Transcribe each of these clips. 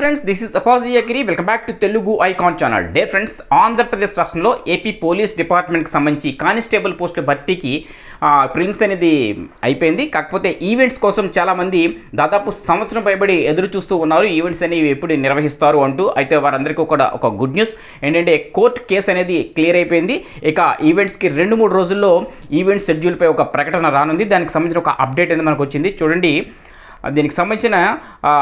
Friends this is అపాజియగిరి welcome back to Telugu icon channel day friends Andhra Pradesh రాష్ట్రంలో AP police డిపార్ట్మెంట్కి సంబంధించి constable పోస్టుల భర్తీకి ప్రిమ్స్ అనేది అయిపోయింది. కాకపోతే ఈవెంట్స్ కోసం చాలామంది దాదాపు సంవత్సరం పైబడి ఎదురు చూస్తూ ఉన్నారు. ఈవెంట్స్ అనేవి ఎప్పుడు నిర్వహిస్తారు అంటూ అయితే వారందరికీ కూడా ఒక గుడ్ న్యూస్ ఏంటంటే కోర్టు కేసు అనేది క్లియర్ అయిపోయింది. ఇక ఈవెంట్స్కి రెండు మూడు రోజుల్లో ఈవెంట్ షెడ్యూల్పై ఒక ప్రకటన రానుంది. దానికి సంబంధించిన ఒక అప్డేట్ అనేది మనకు వచ్చింది చూడండి దీనికి సంబంధించిన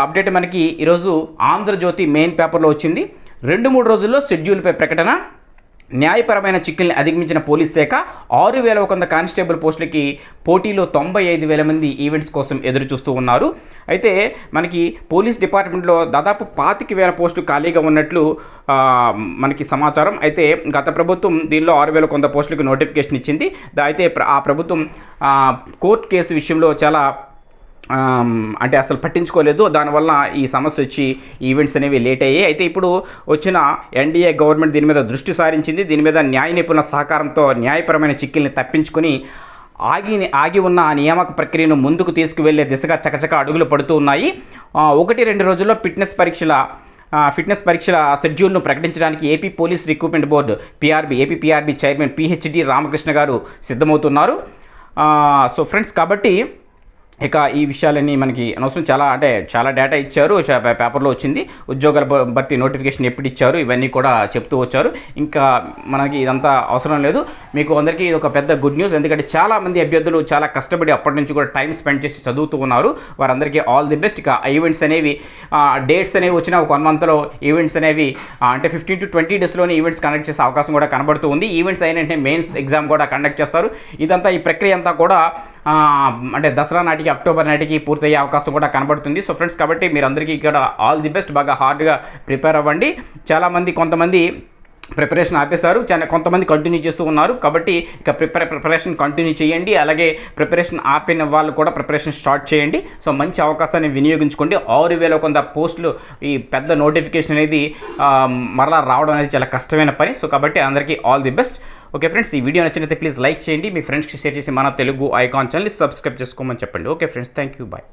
అప్డేట్ మనకి ఈరోజు ఆంధ్రజ్యోతి మెయిన్ పేపర్లో వచ్చింది. రెండు మూడు రోజుల్లో షెడ్యూల్పై ప్రకటన న్యాయపరమైన చిక్కుల్ని అధిగమించిన పోలీస్ శాఖ ఆరు వేల ఒక వంద కానిస్టేబుల్ పోస్టులకి పోటీలో తొంభై ఐదు వేల మంది ఈవెంట్స్ కోసం ఎదురు చూస్తూ ఉన్నారు. అయితే మనకి పోలీస్ డిపార్ట్మెంట్లో దాదాపు పాతిక వేల పోస్టు ఖాళీగా ఉన్నట్లు మనకి సమాచారం. అయితే గత ప్రభుత్వం దీనిలో ఆరు వేల కొంత పోస్టులకు నోటిఫికేషన్ ఇచ్చింది. అయితే ఆ ప్రభుత్వం కోర్టు కేసు విషయంలో చాలా అంటే అసలు పట్టించుకోలేదు. దానివల్ల ఈ సమస్య వచ్చి ఈవెంట్స్ అనేవి లేట్ అయ్యాయి. అయితే ఇప్పుడు వచ్చిన ఎన్డీఏ గవర్నమెంట్ దీని మీద దృష్టి సారించింది. దీని మీద న్యాయ నిపుణుల సహకారంతో న్యాయపరమైన చిక్కుల్ని తప్పించుకొని ఆగి ఆగి ఉన్న ఆ నియామక ప్రక్రియను ముందుకు తీసుకువెళ్ళే దిశగా చకచక అడుగులు పడుతూ ఉన్నాయి. ఒకటి రెండు రోజుల్లో ఫిట్నెస్ పరీక్షల ఫిట్నెస్ పరీక్షల షెడ్యూల్ను ప్రకటించడానికి AP police recruitment board PRB AP PRB chairman PhD Ramakrishna garu సిద్ధమవుతున్నారు. సో ఫ్రెండ్స్ కాబట్టి ఇక ఈ విషయాలన్నీ మనకి అనవసరం. చాలా అంటే చాలా డేటా ఇచ్చారు. పేపర్లో వచ్చింది. ఉద్యోగాల భర్తీ నోటిఫికేషన్ ఎప్పుడు ఇచ్చారు? ఇవన్నీ కూడా చెప్తూ వచ్చారు. ఇంకా మనకి ఇదంతా అవసరం లేదు. మీకు అందరికీ ఇది ఒక పెద్ద గుడ్ న్యూస్ ఎందుకంటే చాలా మంది అభ్యర్థులు చాలా కష్టపడి అప్పటి నుంచి కూడా టైం స్పెండ్ చేసి చదువుతూ ఉన్నారు. వారందరికీ ఆల్ ది బెస్ట్ ఇక ఈవెంట్స్ అనేవి డేట్స్ అనేవి వచ్చిన ఒక వన్ మంత్లో ఈవెంట్స్ అనేవి అంటే ఫిఫ్టీన్ టు ట్వంటీ డేస్లోనే ఈవెంట్స్ కండక్ట్ చేసే అవకాశం కూడా కనబడుతూ ఉంది. ఈవెంట్స్ అయిన మెయిన్స్ ఎగ్జామ్ కూడా కండక్ట్ చేస్తారు. ఇదంతా ఈ ప్రక్రియ అంతా కూడా అంటే దసరా నాటికి అక్టోబర్ నాటికి పూర్తయ్యే అవకాశం కూడా కనబడుతుంది. సో ఫ్రెండ్స్ కాబట్టి మీరందరికీ ఇక్కడ ఆల్ ది బెస్ట్. బాగా హార్డ్గా ప్రిపేర్ అవ్వండి. చాలామంది కొంతమంది ప్రిపరేషన్ ఆపేశారు. చాలా కొంతమంది కంటిన్యూ చేస్తూ ఉన్నారు. కాబట్టి ఇక ప్రిపరే ప్రిపరేషన్ కంటిన్యూ చేయండి. అలాగే ప్రిపరేషన్ ఆపిన వాళ్ళు కూడా ప్రిపరేషన్ స్టార్ట్ చేయండి. సో మంచి అవకాశాన్ని వినియోగించుకోండి. ఆరు వేల కొంత పోస్టులు ఈ పెద్ద నోటిఫికేషన్ అనేది మరలా రావడం అనేది చాలా కష్టమైన పని. సో కాబట్టి అందరికీ all the best. Okay friends ఈ వీడియో నచ్చినైతే ప్లీజ్ లైక్ చేయండి. మీ ఫ్రెండ్స్కి షేర్ చేసి మన తెలుగు ఐకాన్ ఛానల్ని సబ్స్క్రైబ్ చేసుకోమని చెప్పండి. Okay friends thank you bye